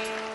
ส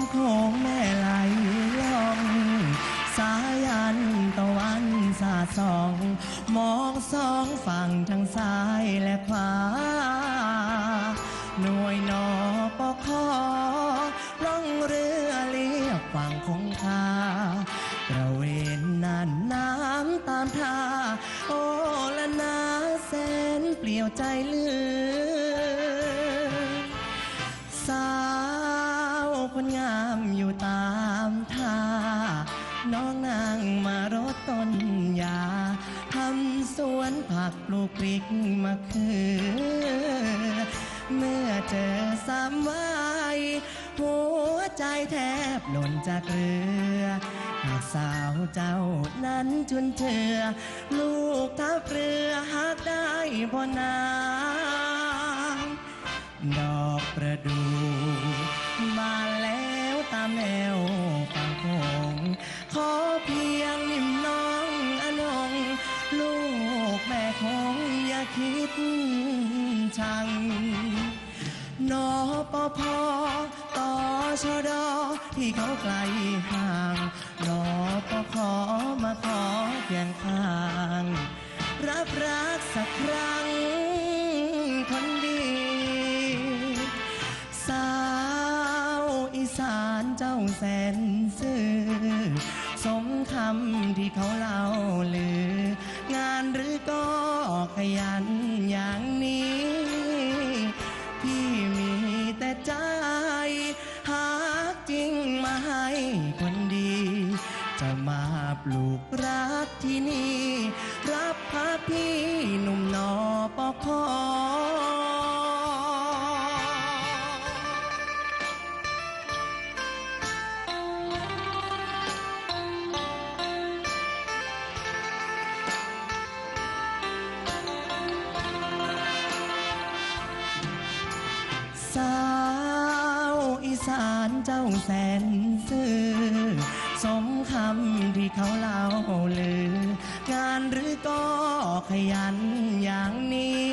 ำโขงแม่ไหลล่อง สายันตะวันสาดส่อง มองสองฝั่งทั้งซ้ายและขวา หน่วยนอปอคอล่องเรือเลียบฝั่งคงคาตระเวนน่านน้ำตามท่า โอละนาแสนเปลี่ยวใจเลือ คนงามอยู่ตามท่า น้องนางมารดต้นยาทำสวนผักปลูกพริกมะเขือ เมื่อเจอสามวายหัวใจแทบหล่นจากเรือหากสาวเจ้านั้นจุนเจือ ลูกทับเรือหากได้พอนางดอกประดู่ คิดชังนอปอพอต่อชอดอที่เขาไกลห่างนอปอขอมาขอเพียงข้าง รับรักสักครั้งคนดี สาวอีสานเจ้าแสนซื่อสมคำที่เขาเล่าลือ คนดี จะมาปลูกรักที่นี่ รับพาพี่หนุ่มนอปอคอสาวอี สารเจ้าแสนซื่อสมคำที่เขาเล่าลือ งานหรือก็ขยันอย่างนี้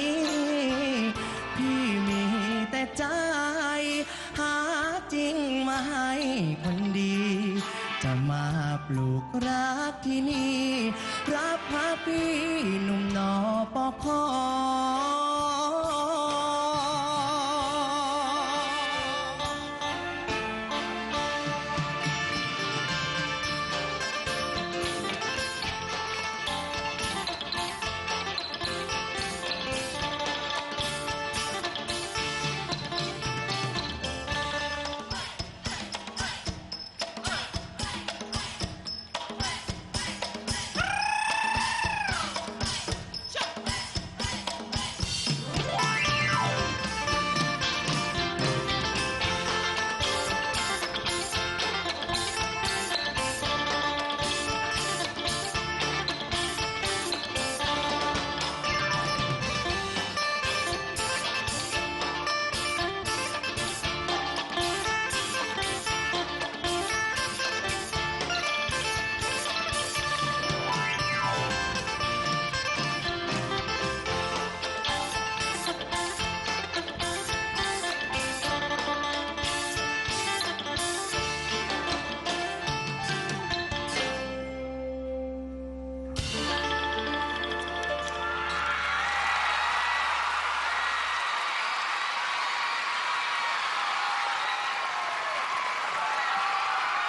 พี่มีแต่ใจ หาจริงมาให้คนดี จะมาปลูกรักที่นี่ รับพระพี่หนุ่มนอปอคอ